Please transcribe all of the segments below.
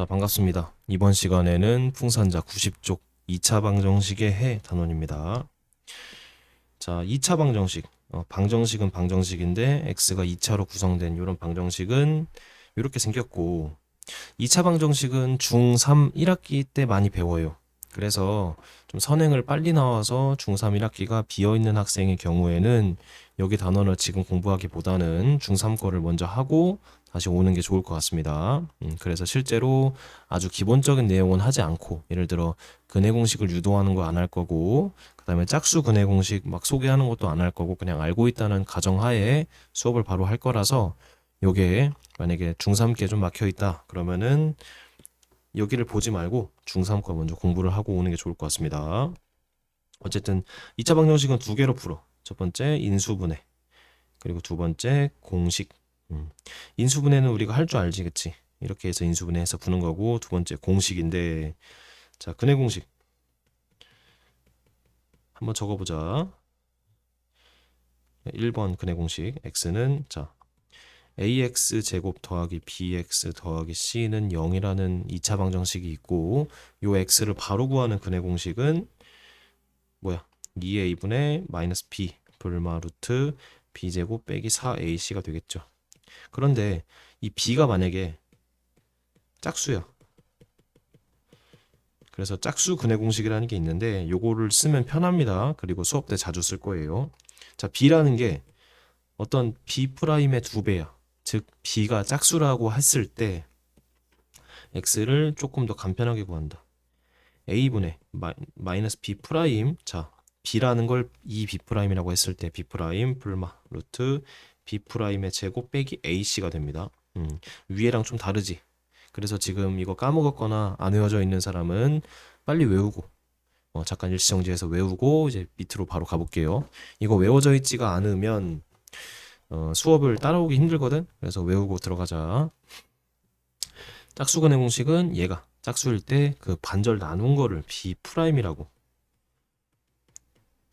자, 반갑습니다. 이번 시간에는 풍산자 90쪽 2차 방정식의 해 단원입니다. 자, 2차 방정식. 어, 방정식은 방정식인데 x가 2차로 구성된 이런 방정식은 이렇게 생겼고 2차 방정식은 중3 1학기 때 많이 배워요. 그래서 좀 선행을 빨리 나와서 중3 1학기가 비어 있는 학생의 경우에는 여기 단원을 지금 공부하기보다는 중3 거를 먼저 하고 다시 오는 게 좋을 것 같습니다. 음, 그래서 실제로 아주 기본적인 내용은 하지 않고 예를 들어 근해 공식을 유도하는 거 안 할 거고 그다음에 짝수 근해 공식 막 소개하는 것도 안 할 거고 그냥 알고 있다는 가정하에 수업을 바로 할 거라서 요게 만약에 중3께 좀 막혀 있다 그러면은 여기를 보지 말고 중3 거 먼저 공부를 하고 오는 게 좋을 것 같습니다. 어쨌든 2차 방정식은 두 개로 풀어. 첫 번째 인수분해 그리고 두 번째 공식 음. 인수분해는 우리가 할 줄 알지, 그치? 이렇게 해서 인수분해해서 푸는 거고 두 번째 공식인데 자 근해 공식 한번 적어보자. 1번 근해 공식 x는 자 ax 제곱 더하기 bx 더하기 c는 0이라는 2차 방정식이 있고 요 x를 바로 구하는 근해 공식은 뭐야? 2a분의 마이너스 b 불마 루트 b제곱 빼기 4ac가 되겠죠. 그런데 이 b가 만약에 짝수야. 그래서 짝수 근해 공식이라는 게 있는데 요거를 쓰면 편합니다. 그리고 수업 때 자주 쓸 거예요. 자, b라는 게 어떤 b 프라임의 두 배야. 즉 b가 짝수라고 했을 때 x를 조금 더 간편하게 구한다. a분의 마, 마이너스 b 프라임 자 b라는 걸 2b 프라임이라고 했을 때 b 프라임 불마 루트 b 프라임의 제곱 빼기 ac가 됩니다. 음, 위에랑 좀 다르지. 그래서 지금 이거 까먹었거나 안 외워져 있는 사람은 빨리 외우고 어, 잠깐 일시정지해서 외우고 이제 밑으로 바로 가볼게요. 이거 외워져 있지가 않으면 어, 수업을 따라오기 힘들거든. 그래서 외우고 들어가자. 짝수근의 공식은 얘가 짝수일 때 그 반절 나눈 거를 b 프라임이라고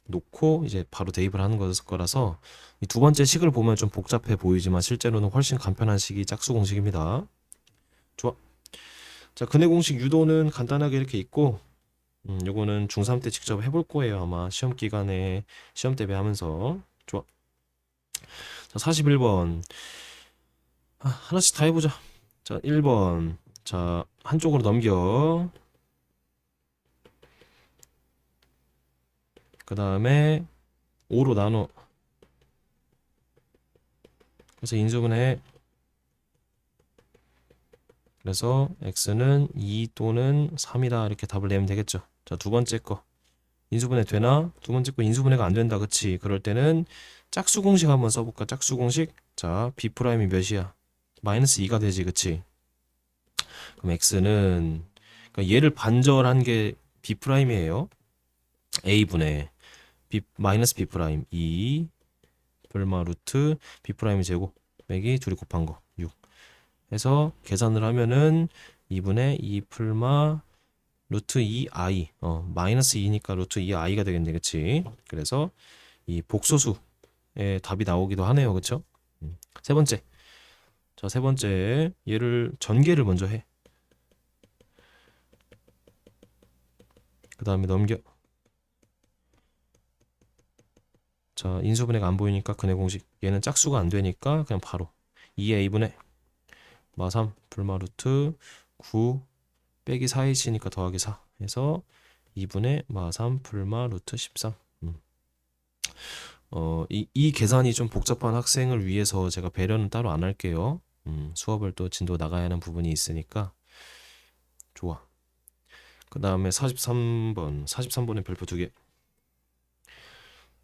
놓고 이제 바로 대입을 하는 거라서 이 두 번째 식을 보면 좀 복잡해 보이지만 실제로는 훨씬 간편한 식이 짝수 공식입니다. 좋아. 자, 근해 공식 유도는 간단하게 이렇게 있고 음, 요거는 중3 때 직접 해볼 거예요. 아마 시험 기간에 시험 대비 하면서. 좋아. 자, 41번. 아, 하나씩 다 해보자. 자, 1번. 자, 한쪽으로 넘겨. 그 다음에 5로 나눠. 그래서 인수분해. 그래서 x는 2 또는 3이다 이렇게 답을 내면 되겠죠. 자, 두 번째 거. 인수분해 되나? 두 번째 거 인수분해가 안 된다. 그치? 그럴 때는 짝수 공식 한번 써볼까? 짝수 공식. 자, b 프라임이 몇이야? 마이너스 2가 되지. 그치? 그럼 x는 그러니까 얘를 반절한 게 b 프라임이에요. a분의 b 마이너스 b 프라임 2 불마 루트 b 프라임 제곱 빼기 둘이 곱한 거 6. 해서 계산을 하면은 2분의 2 풀마 루트 2i 어 마이너스 2니까 루트 2i가 되겠네 그치? 그래서 이 복소수의 답이 나오기도 하네요 그쵸? 음. 세 번째. 자 세 번째. 얘를 전개를 먼저 해. 그 다음에 넘겨 자 인수분해가 안 보이니까 근해 공식 얘는 짝수가 안 되니까 그냥 바로 2a분의 마3 불마 루트 9 빼기 4h니까 더하기 4 해서 2분의 마3 불마 루트 13 음. 어, 이, 이 계산이 좀 복잡한 학생을 위해서 제가 배려는 따로 안 할게요. 음, 수업을 또 진도 나가야 하는 부분이 있으니까. 좋아. 그 다음에 43번 43번의 별표 두개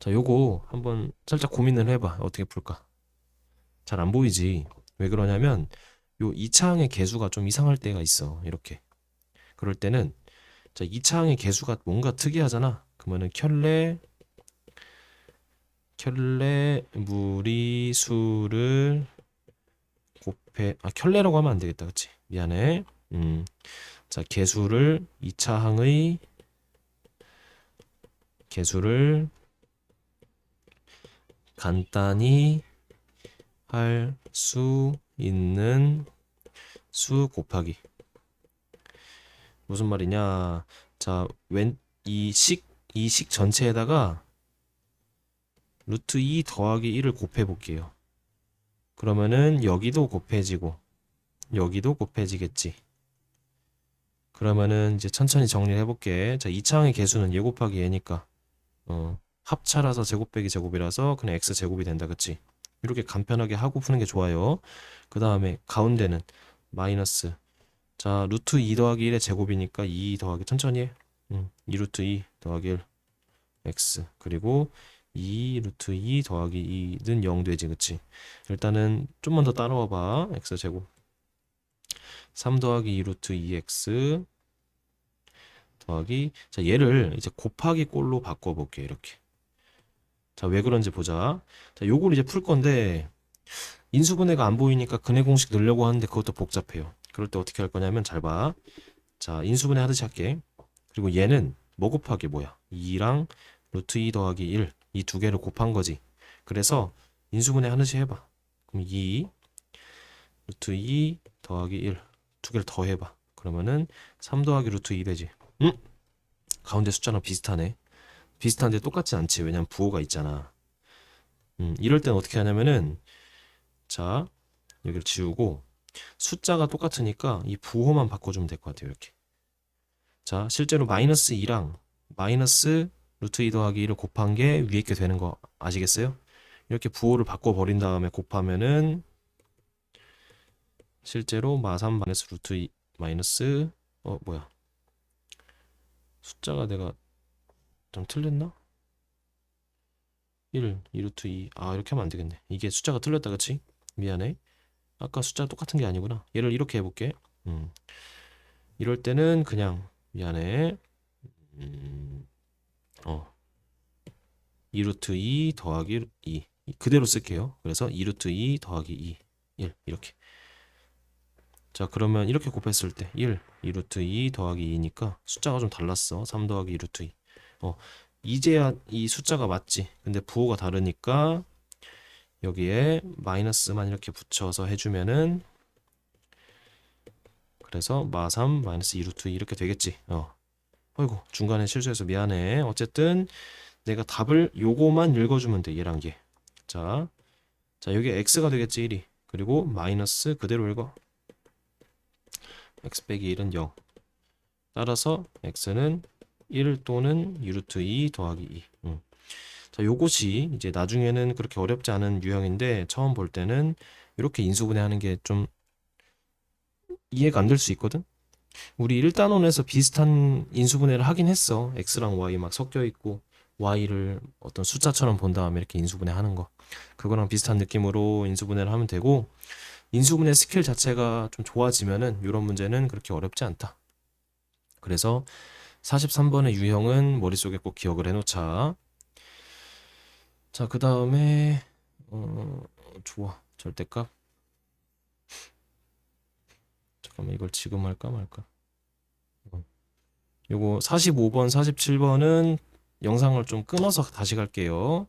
자 요거 한번 살짝 고민을 해봐 어떻게 풀까 잘 안 보이지 왜 그러냐면 요 2차항의 개수가 좀 이상할 때가 있어. 이렇게. 그럴 때는 자, 2차항의 개수가 뭔가 특이하잖아. 그러면은 켤레 켤레 무리수를 곱해 아 켤레라고 하면 안 되겠다. 그치 미안해. 음. 자, 개수를 2차항의 개수를 간단히 할 수 있는 수 곱하기 무슨 말이냐? 자, 왼 이식 이 식 전체에다가 루트 2 더하기 1을 곱해 볼게요. 그러면은 여기도 곱해지고 여기도 곱해지겠지. 그러면은 이제 천천히 정리를 해볼게. 자, 2차항의 개수는 얘 곱하기 얘니까 어, 합차라서 제곱 빼기 제곱이라서 그냥 x 제곱이 된다, 그치? 이렇게 간편하게 하고 푸는 게 좋아요. 그 다음에 가운데는 마이너스 자, 루트 2 더하기 1의 제곱이니까 2 더하기 천천히 해. 음, 2 루트 2 더하기 1 x 그리고 2 루트 2 더하기 2는 0 되지, 그치? 일단은 좀만 더 따라와 봐. x 제곱 3 더하기 2 루트 2x 더하기 자 얘를 이제 곱하기 꼴로 바꿔볼게 이렇게 자 왜 그런지 보자 자 요걸 이제 풀 건데 인수분해가 안 보이니까 근해 공식 넣으려고 하는데 그것도 복잡해요 그럴 때 어떻게 할 거냐면 잘 봐 자 인수분해 하듯이 할게 그리고 얘는 뭐 곱하기 뭐야 2랑 루트 2 더하기 1 이 두 개를 곱한 거지 그래서 인수분해 하듯이 해봐 그럼 2 루트 2 더하기 1 두 개를 더 해봐. 그러면은 3 더하기 루트 2 되지. 응? 가운데 숫자랑 비슷하네. 비슷한데 똑같지 않지. 왜냐면 부호가 있잖아. 음, 이럴 땐 어떻게 하냐면은 자 여기를 지우고 숫자가 똑같으니까 이 부호만 바꿔주면 될 것 같아요. 이렇게. 자 실제로 마이너스 2랑 마이너스 루트 2 더하기 1을 곱한 게 위에 게 되는 거 아시겠어요? 이렇게 부호를 바꿔버린 다음에 곱하면은 실제로 마3 마이너스 루트 2 마이너스 어 뭐야 숫자가 내가 좀 틀렸나? 1 2 루트 2 아 이렇게 하면 안 되겠네. 이게 숫자가 틀렸다 그치? 미안해. 아까 숫자 똑같은 게 아니구나. 얘를 이렇게 해볼게. 음. 이럴 때는 그냥 미안해. 음. 어. 2루트 2 더하기 2 그대로 쓸게요. 그래서 2루트 2 더하기 2 1 이렇게. 자 그러면 이렇게 곱했을 때 1, 2루트 2 더하기 2니까 숫자가 좀 달랐어. 3 더하기 2루트 2 어, 이제야 이 숫자가 맞지. 근데 부호가 다르니까 여기에 마이너스만 이렇게 붙여서 해주면은 그래서 마3 마이너스 2루트 2 이렇게 되겠지. 어. 어이구 중간에 실수해서 미안해. 어쨌든 내가 답을 요거만 읽어주면 돼 얘랑 얘. 자, 자 여기 x가 되겠지 1이. 그리고 마이너스 그대로 읽어. x 빼기 1은 0 따라서 x는 1 또는 2루트 2 더하기 2 음. 자 요것이 이제 나중에는 그렇게 어렵지 않은 유형인데 처음 볼 때는 이렇게 인수분해하는 게 좀 이해가 안 될 수 있거든 우리 1단원에서 비슷한 인수분해를 하긴 했어 x랑 y 막 섞여 있고 y를 어떤 숫자처럼 본 다음에 이렇게 인수분해하는 거 그거랑 비슷한 느낌으로 인수분해를 하면 되고 인수분해 스킬 자체가 좀 좋아지면은 이런 문제는 그렇게 어렵지 않다. 그래서 43번의 유형은 머릿속에 꼭 기억을 해놓자. 자, 그 다음에 어, 좋아. 절대값. 잠깐만 이걸 지금 할까 말까? 어. 요거 45번, 47번은 영상을 좀 끊어서 다시 갈게요.